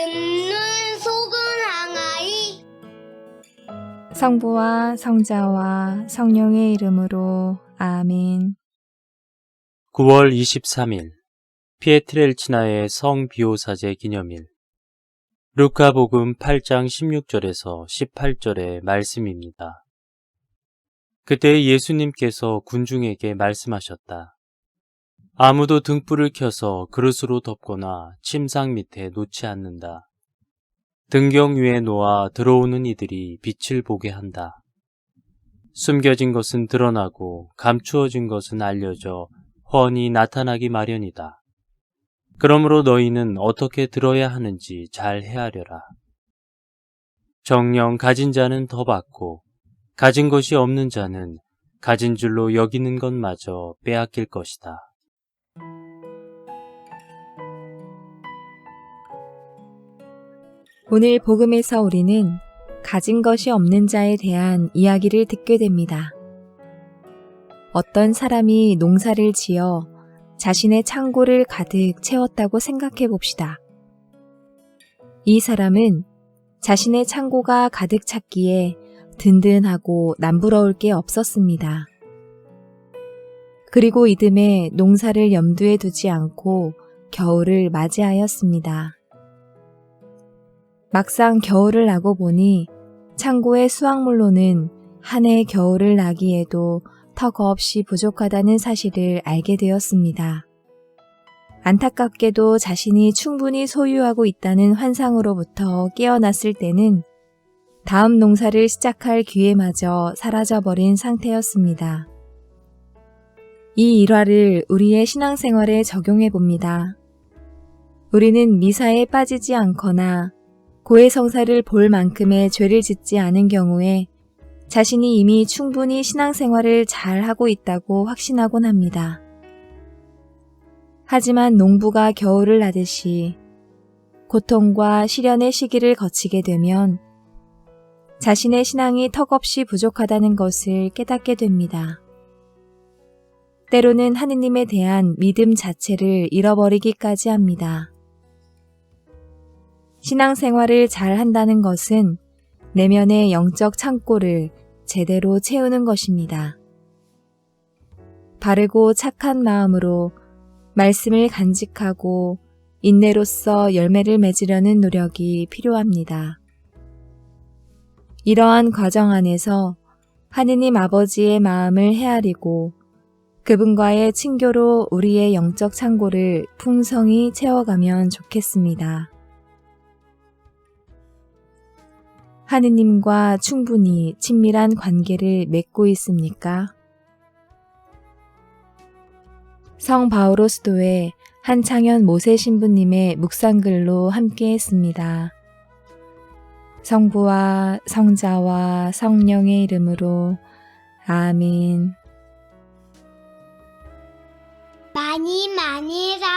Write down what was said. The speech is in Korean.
듣는 속은 항아리 성부와 성자와 성령의 이름으로 아멘. 9월 23일 피에트렐치나의 성 비오사제 기념일 루카복음 8장 16절에서 18절의 말씀입니다. 그때 예수님께서 군중에게 말씀하셨다. 아무도 등불을 켜서 그릇으로 덮거나 침상 밑에 놓지 않는다. 등경 위에 놓아 들어오는 이들이 빛을 보게 한다. 숨겨진 것은 드러나고 감추어진 것은 알려져 훤히 나타나기 마련이다. 그러므로 너희는 어떻게 들어야 하는지 잘 헤아려라. 정령 가진 자는 더 받고 가진 것이 없는 자는 가진 줄로 여기는 것마저 빼앗길 것이다. 오늘 복음에서 우리는 가진 것이 없는 자에 대한 이야기를 듣게 됩니다. 어떤 사람이 농사를 지어 자신의 창고를 가득 채웠다고 생각해 봅시다. 이 사람은 자신의 창고가 가득 찼기에 든든하고 남부러울 게 없었습니다. 그리고 이듬해 농사를 염두에 두지 않고 겨울을 맞이하였습니다. 막상 겨울을 나고 보니 창고의 수확물로는 한 해 겨울을 나기에도 턱없이 부족하다는 사실을 알게 되었습니다. 안타깝게도 자신이 충분히 소유하고 있다는 환상으로부터 깨어났을 때는 다음 농사를 시작할 기회마저 사라져버린 상태였습니다. 이 일화를 우리의 신앙생활에 적용해 봅니다. 우리는 미사에 빠지지 않거나 고해 성사를 볼 만큼의 죄를 짓지 않은 경우에 자신이 이미 충분히 신앙생활을 잘 하고 있다고 확신하곤 합니다. 하지만 농부가 겨울을 나듯이 고통과 시련의 시기를 거치게 되면 자신의 신앙이 턱없이 부족하다는 것을 깨닫게 됩니다. 때로는 하느님에 대한 믿음 자체를 잃어버리기까지 합니다. 신앙생활을 잘 한다는 것은 내면의 영적 창고를 제대로 채우는 것입니다. 바르고 착한 마음으로 말씀을 간직하고 인내로서 열매를 맺으려는 노력이 필요합니다. 이러한 과정 안에서 하느님 아버지의 마음을 헤아리고 그분과의 친교로 우리의 영적 창고를 풍성히 채워가면 좋겠습니다. 하느님과 충분히 친밀한 관계를 맺고 있습니까? 성 바오로 스도의 한창현 모세 신부님의 묵상글로 함께 했습니다. 성부와 성자와 성령의 이름으로 아멘. 많이 많이 사